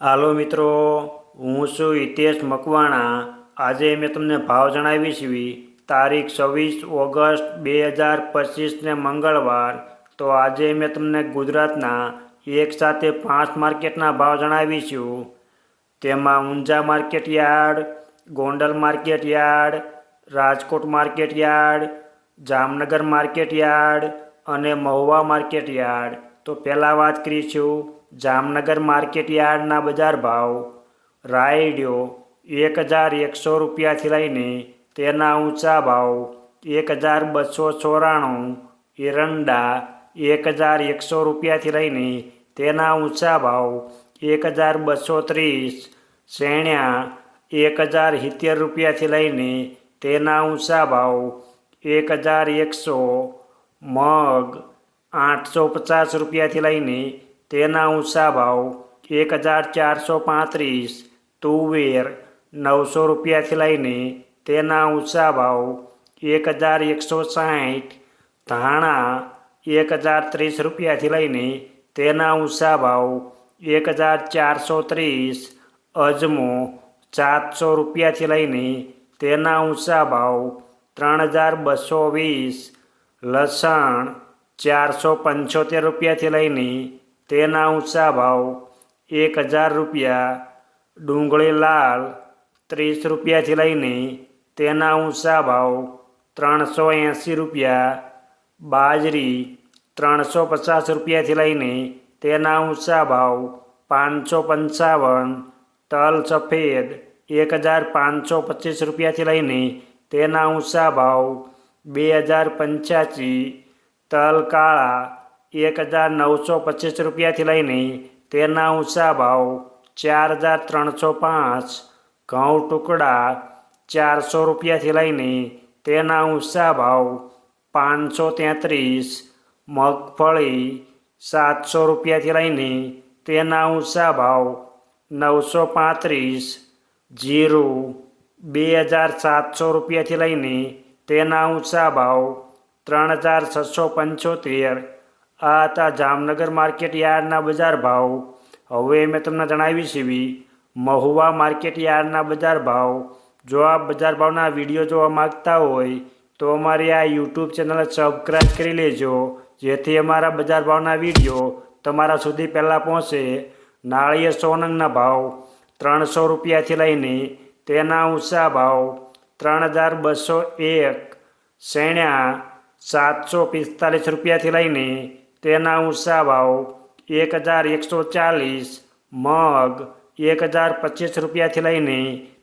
હાલો મિત્રો, હું છું હિતેશ મકવાણા. આજે મેં તમને ભાવ જણાવી છીએ. તારીખ છવ્વીસ ઓગસ્ટ બે હજાર પચીસને મંગળવાર. તો આજે મેં તમને ગુજરાતના એક સાથે પાંચ માર્કેટના ભાવ જણાવીશું તેમાં Unjha market yard, Gondal market yard, Rajkot market yard, Jamnagar market yard અને મહુવા માર્કેટ યાર્ડ. તો પહેલાં વાત કરીશું જામનગર માર્કેટ યાર્ડના બજાર ભાવ, રાયડિયો એક હજાર એકસો રૂપિયાથી લઈને તેના ઊંચા ભાવ એક હજાર બસો ચોરાણું, એરંડા એક હજાર એકસો રૂપિયાથી લઈને તેના ઊંચા ભાવ એક હજાર બસો ત્રીસ, શેણ્યા એક હજાર સિત્તેર રૂપિયાથી લઈને તેના ઊંચા ભાવ એક હજાર એકસો, મગ આઠસો પચાસ રૂપિયાથી લઈને તેના ઊંચા ભાવ એક હજાર ચારસો પાંત્રીસ, તુવેર નવસો રૂપિયાથી લઈને તેના ઊંચા ભાવ એક હજાર એકસો સાઠ, ધાણા એક હજાર ત્રીસ રૂપિયાથી લઈને તેના ઊંચા ભાવ એક હજાર ચારસો ત્રીસ, અજમો સાતસો રૂપિયાથી લઈને તેના ઊંચા ભાવ ત્રણ હજાર બસો વીસ, લસણ ચારસો પંચોતેર રૂપિયાથી લઈને તેના ઊંચા ભાવ એક હજાર રૂપિયા, ડુંગળી લાલ ત્રીસ રૂપિયાથી લઈને તેના ઊંચા ભાવ ત્રણસો એંસી રૂપિયા, બાજરી ત્રણસો પચાસ રૂપિયાથી લઈને તેના ઊંચા ભાવ પાંચસો પંચાવન, તલ સફેદ એક હજાર પાંચસો પચીસ રૂપિયાથી લઈને તેના ઊંચા ભાવ બે હજાર પંચ્યાસી, તલ કાળા એક હજાર નવસો પચીસ રૂપિયાથી લઈને તેના ઊંચા ભાવ ચાર હજાર ત્રણસો પાંચ, ઘઉં ટુકડા ચારસો રૂપિયાથી લઈને તેના ઊંચા ભાવ પાંચસો તેત્રીસ, મગફળી સાતસો રૂપિયાથી લઈને તેના ઊંચા ભાવ નવસો પાંત્રીસ, જીરું બે હજાર સાતસો રૂપિયાથી લઈને તેના ઊંચા ભાવ ત્રણ હજાર છસો પંચોતેર આ હતા જામનગર માર્કેટ યાર્ડના બજાર ભાવ. હવે મેં તમને જણાવી છે મહુવા માર્કેટ યાર્ડના બજાર ભાવ. જો આ બજાર ભાવના વીડિયો જોવા માગતા હોય, તો અમારી આ યુટ્યુબ ચેનલ સબસ્ક્રાઈબ કરી લેજો, જેથી અમારા બજાર ભાવના વીડિયો તમારા સુધી પહેલાં પહોંચે. નાળિયેર સોનંગના ભાવ, ત્રણસો રૂપિયાથી લઈને તેના ઊંચા ભાવ, ત્રણ હજાર બસો એક. શેણ્યા, સાતસો પિસ્તાલીસ રૂપિયાથી લઈને તેના ઊંચા ભાવ એક હજાર એકસો ચાલીસ, મગ એક હજાર પચીસ રૂપિયાથી લઈને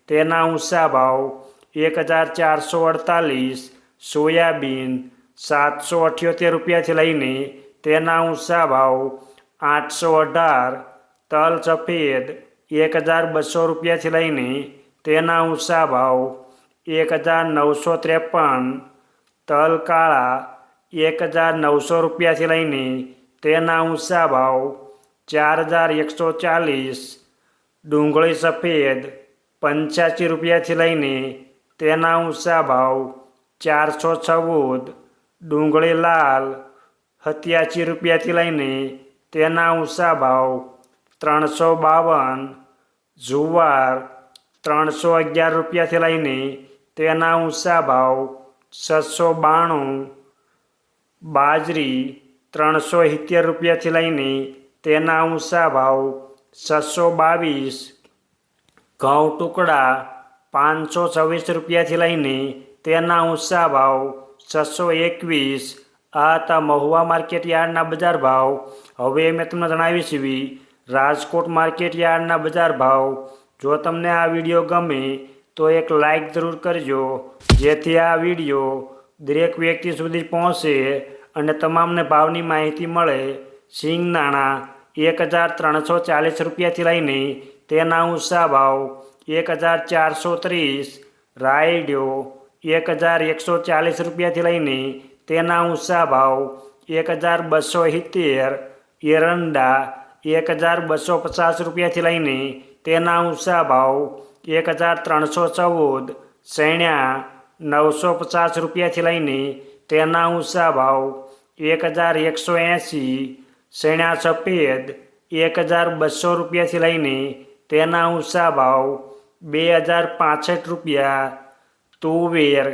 તેના ઊંચા ભાવ એક હજાર ચારસો અડતાલીસ, સોયાબીન સાતસો અઠ્યોતેર રૂપિયાથી લઈને તેના ઊંચા ભાવ આઠસો અઢાર, તલ સફેદ એક હજાર બસો રૂપિયાથી લઈને તેના ઊંચા ભાવ એક હજાર નવસો ત્રેપન, તલ કાળા એક હજાર નવસો રૂપિયાથી લઈને તેના ઊંચા ભાવ ચાર હજાર એકસો ચાલીસ ડુંગળી સફેદ પંચ્યાસી રૂપિયાથી લઈને તેના ઊંચા ભાવ ચારસો ચૌદ ડુંગળી લાલ સત્યાસી રૂપિયાથી લઈને તેના ઊંચા ભાવ ત્રણસો બાવન જુવાર ત્રણસો અગિયાર રૂપિયાથી લઈને તેના ઊંચા ભાવ છસો બાણું બાજરી ત્રણસો સિત્તેર રૂપિયાથી લઈને તેના ઊંચા ભાવ છસો બાવીસ, ઘઉં ટુકડા પાંચસો છવ્વીસ રૂપિયાથી લઈને તેના ઊંચા ભાવ છસો એકવીસ. આ હતા મહુવા માર્કેટ યાર્ડના બજાર ભાવ. હવે મેં તમને જણાવી છીએ રાજકોટ માર્કેટ યાર્ડના બજાર ભાવ. જો તમને આ વીડિયો ગમે તો એક લાઈક જરૂર કરજો, જેથી આ વીડિયો દરેક વ્યક્તિ સુધી પહોંચે. અને તમામને ભાવની માહિતી મળે સિંગદાણા એક હજાર ત્રણસો ચાલીસ રૂપિયાથી લઈને તેના ઊંચા ભાવ એક હજાર ચારસો ત્રીસ, રાયડ્યો એક હજાર એકસો ચાલીસ રૂપિયાથી લઈને તેના ઊંચા ભાવ એક હજાર બસો સિત્તેર, એરંડા એક હજાર બસો પચાસ રૂપિયાથી લઈને તેના ઊંચા ભાવ એક હજાર ત્રણસો ચૌદ શેણ્યા નવસો પચાસ રૂપિયાથી લઈને તેના ઊંચા ભાવ એક હજાર એકસો એંસી શેણા સફેદ એક હજાર બસો રૂપિયાથી લઈને તેના ઊંચા ભાવ બે હજાર પાસઠ રૂપિયા, તુવેર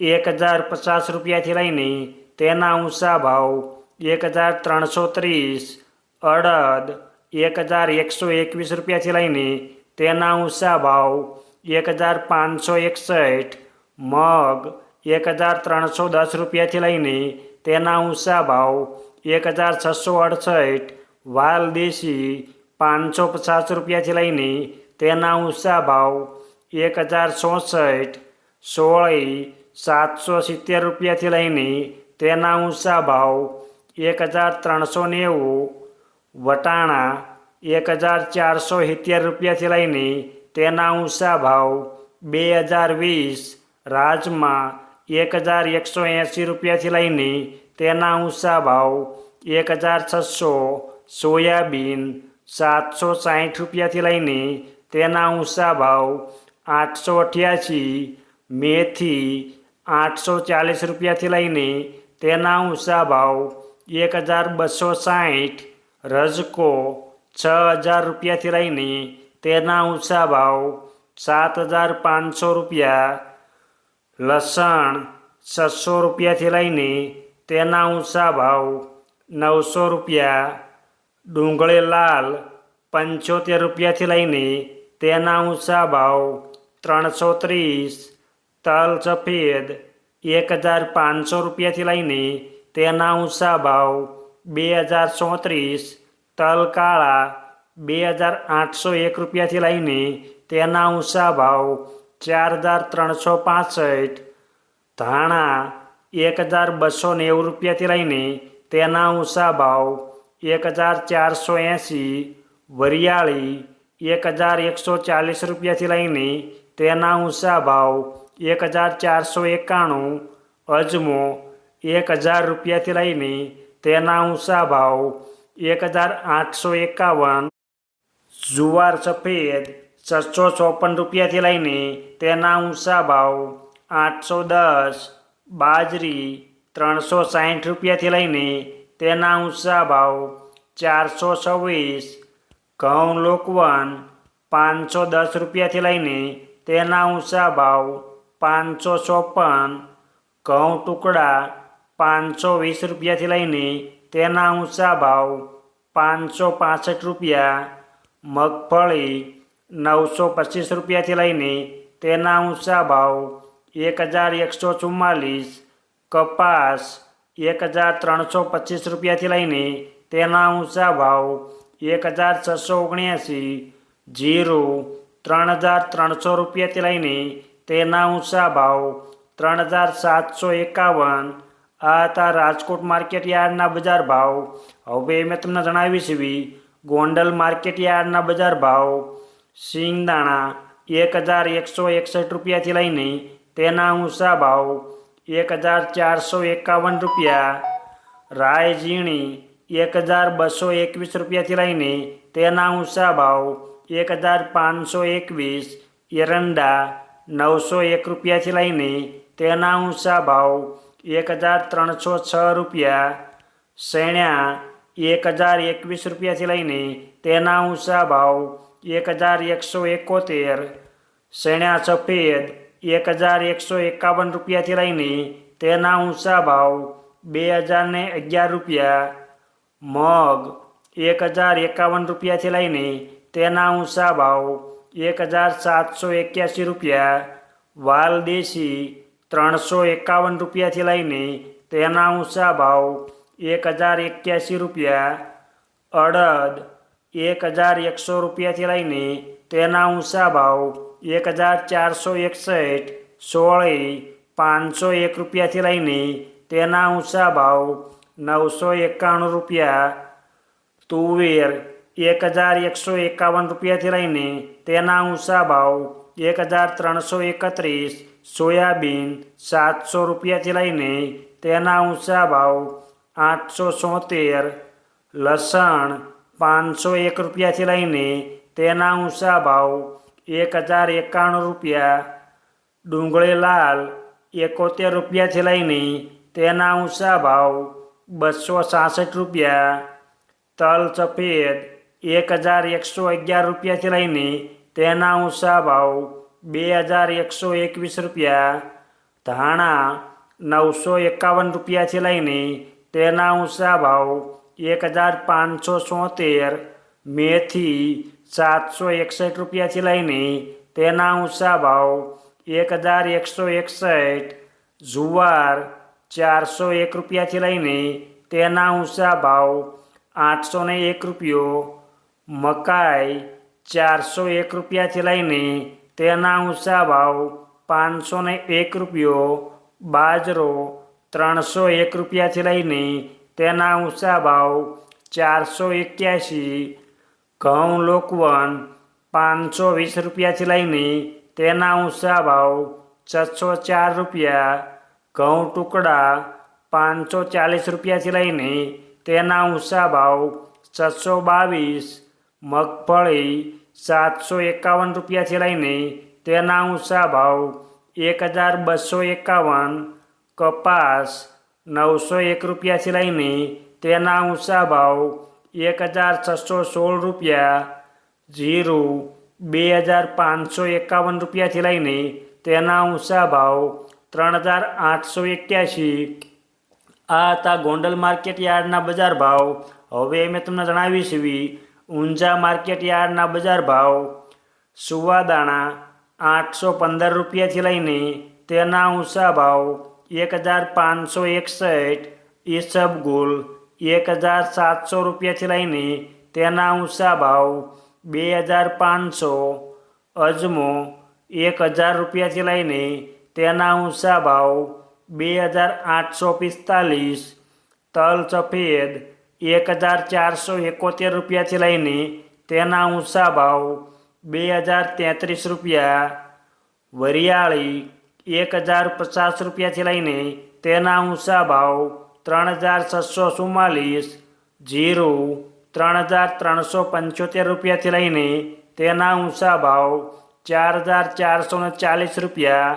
એક હજાર પચાસ રૂપિયાથી લઈને તેના ઊંચા ભાવ એક હજાર ત્રણસો ત્રીસ, અડદ એક હજાર એકસો એકવીસ રૂપિયાથી લઈને તેના ઊંચા ભાવ એક હજાર પાંચસો એકસઠ, મગ એક હજાર ત્રણસો દસ રૂપિયાથી લઈને તેના ઊંચા ભાવ એક હજાર છસો અડસઠ, વાલ દેશી પાંચસો પચાસ રૂપિયાથી લઈને તેના ઊંચા ભાવ એક હજાર ચોસઠ, સોળી સાતસો સિત્તેર રૂપિયાથી લઈને તેના ઊંચા ભાવ એક હજાર ત્રણસો નેવું, વટાણા એક હજાર ચારસો સિત્તેર રૂપિયાથી લઈને તેના ઊંચા ભાવ બે હજાર વીસ, રાજમા એક હજાર એકસો એંસી રૂપિયાથી લઈને તેના ઊંચા ભાવ એક હજાર છસો, સોયાબીન સાતસો સાઠ રૂપિયાથી લઈને તેના ઊંચા ભાવ આઠસો અઠ્યાસી, મેથી આઠસો ચાલીસ રૂપિયાથી લઈને તેના ઊંચા ભાવ એક હજાર બસો સાઠ રજકો છ હજાર રૂપિયાથી લઈને તેના ઊંચા ભાવ સાત હજાર પાંચસો રૂપિયા લસણ છસો રૂપિયાથી લઈને તેના ઊંચા ભાવ નવસો રૂપિયા, ડુંગળી લાલ પંચોતેર રૂપિયાથી લઈને તેના ઊંચા ભાવ ત્રણસો ત્રીસ, તલ સફેદ એક હજાર પાંચસો રૂપિયાથી લઈને તેના ઊંચા ભાવ બે હજાર ચોત્રીસ, તલ કાળા બે હજાર આઠસો એક રૂપિયાથી લઈને તેના ઊંચા ભાવ ચાર હજાર ત્રણસો પાસઠ ધાણા એક હજાર બસો નેવું રૂપિયાથી લઈને તેના ઊંચા ભાવ એક હજાર ચારસો એંસી વરિયાળી એક હજાર એકસો ચાલીસ રૂપિયાથી લઈને તેના ઊંચા ભાવ એક હજાર ચારસો એકાણું અજમો એક હજાર રૂપિયાથી લઈને તેના ઊંચા ભાવ એક હજાર આઠસો એકાવન જુવાર સફેદ છસો ચોપન રૂપિયાથી લઈને તેના ઊંચા ભાવ આઠસો દસ, બાજરી ત્રણસો સાઠ રૂપિયાથી લઈને તેના ઊંચા ભાવ ચારસો છવ્વીસ, ઘઉં લોકવન પાંચસો દસ રૂપિયાથી લઈને તેના ઊંચા ભાવ પાંચસો ચોપન, ઘઉં ટુકડા પાંચસો વીસ રૂપિયાથી લઈને તેના ઊંચા ભાવ પાંચસો પાસઠ રૂપિયા, મગફળી નવસો પચીસ રૂપિયાથી લઈને તેના ઊંચા ભાવ એક હજાર એકસો ચુમ્માલીસ કપાસ એક હજાર ત્રણસો પચીસ રૂપિયાથી લઈને તેના ઊંચા ભાવ એક હજાર છસો ઓગણ્યાસી જીરું ત્રણ હજાર ત્રણસો રૂપિયાથી લઈને તેના ઊંચા ભાવ ત્રણ હજાર સાતસો એકાવન આ હતા રાજકોટ માર્કેટ યાર્ડના બજાર ભાવ હવે મેં તમને જણાવી છે ગોંડલ માર્કેટ યાર્ડના બજાર ભાવ સિંગદાણા એક હજાર એકસો એકસઠ રૂપિયાથી લઈને તેના ઊંચા ભાવ એક હજાર ચારસો એકાવન રૂપિયા રાય ઝીણી એક હજાર બસો એકવીસ રૂપિયાથી લઈને તેના ઊંચા ભાવ એક હજાર પાંચસો એકવીસ, એરંડા નવસો એક રૂપિયાથી લઈને તેના ઊંચા ભાવ એક હજાર ત્રણસો છ રૂપિયા, શેણ્યા એક હજાર એકવીસ રૂપિયાથી લઈને તેના ઊંચા ભાવ એક હજાર એકસો એકોતેર શેણ્યા સફેદ, એક હજાર એકસો એકાવન રૂપિયાથી લઈને તેના ઊંચા ભાવ બે હજાર ને અગિયાર રૂપિયા, મગ એક હજાર એકાવન રૂપિયાથી લઈને તેના ઊંચા ભાવ એક હજાર સાતસો એક્યાસી રૂપિયા, વાલ દેશી ત્રણસો એકાવન રૂપિયાથી લઈને તેના ઊંચા ભાવ એક હજાર એક્યાસી રૂપિયા, અડદ એક હજાર એકસો રૂપિયાથી લઈને તેના ઊંચા ભાવ એક હજાર ચારસો એકસઠ સોળી પાંચસો એક રૂપિયાથી લઈને તેના ઊંચા ભાવ નવસો એકાણું રૂપિયા તુવેર એક હજાર એકસો એકાવન રૂપિયાથી લઈને તેના ઊંચા ભાવ એક હજાર ત્રણસો એકત્રીસ સોયાબીન સાતસો રૂપિયાથી લઈને તેના ઊંચા ભાવ આઠસો સોતેર લસણ પાંચસો એક રૂપિયાથી લઈને તેના ઊંચા ભાવ એક હજાર એકાણું રૂપિયા, ડુંગળી લાલ એકોતેર રૂપિયાથી લઈને તેના ઊંચા ભાવ બસો સાસઠ રૂપિયા, તલ સફેદ એક હજાર એકસો અગિયાર રૂપિયાથી લઈને તેના ઊંચા ભાવ બે હજાર એકસો એકવીસ રૂપિયા, ધાણા નવસો એકાવન રૂપિયાથી લઈને તેના ઊંચા ભાવ એક હજાર પાંચસો સોતેર મેથી સાતસો એકસઠ રૂપિયાથી લઈને તેના ઊંચા ભાવ એક હજાર એકસો એકસઠ જુવાર ચારસો એક રૂપિયાથી લઈને તેના ઊંચા ભાવ આઠસો એક રૂપિયો મકાઈ ચારસો એક રૂપિયાથી લઈને તેના ઊંચા ભાવ પાંચસો એક રૂપિયો બાજરો ત્રણસો એક રૂપિયાથી લઈને તેના ઊંચા ભાવ ચારસો એક્યાસી ઘઉં લોકવન પાંચસો વીસ રૂપિયાથી લઈને તેના ઊંચા ભાવ છસો ચાર રૂપિયા, ઘઉં ટુકડા પાંચસો ચાલીસ રૂપિયાથી લઈને તેના ઊંચા ભાવ છસો બાવીસ, મગફળી સાતસો એકાવન રૂપિયાથી લઈને તેના ઊંચા ભાવ એક હજાર બસો એકાવન, કપાસ નવસો એક રૂપિયાથી લઈને તેના ઊંચા ભાવ એક હજાર છસો સોળ રૂપિયા, જીરું બે હજાર પાંચસો એકાવન રૂપિયાથી લઈને તેના ઊંચા ભાવ ત્રણ હજાર આઠસો એક્યાસી. આ હતા ગોંડલ માર્કેટ યાર્ડના બજાર ભાવ. હવે મેં તમને જણાવીશ એવી ઊંઝા માર્કેટ યાર્ડના બજાર ભાવ. સુવાદાણા આઠસો પંદર રૂપિયાથી લઈને તેના ઊંચા ભાવ એક હજાર પાંચસો એકસઠ ઈસબગુલ એક હજાર સાતસો રૂપિયાથી લઈને તેના ઊંચા ભાવ બે હજાર પાંચસો અજમો એક હજાર રૂપિયાથી લઈને તેના ઊંચા ભાવ બે હજાર આઠસો પિસ્તાલીસ તલ સફેદ એક હજાર ચારસો એકોતેર રૂપિયાથી લઈને તેના ઊંચા ભાવ બે હજાર તેત્રીસ રૂપિયા વરિયાળી એક હજાર પચાસ રૂપિયાથી લઈને તેના ઊંચા ભાવ ત્રણ હજાર છસો ચુમ્માલીસ જીરું ત્રણ હજાર ત્રણસો પંચોતેર રૂપિયાથી લઈને તેના ઊંચા ભાવ ચાર હજાર ચારસો ને ચાલીસ રૂપિયા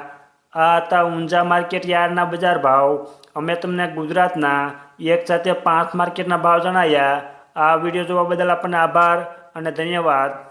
આ હતા ઊંઝા માર્કેટ યાર્ડના બજાર ભાવ અમે તમને ગુજરાતના એક સાથે પાંચ માર્કેટના ભાવ જણાવ્યા આ વીડિયો જોવા બદલ આપણને આભાર અને ધન્યવાદ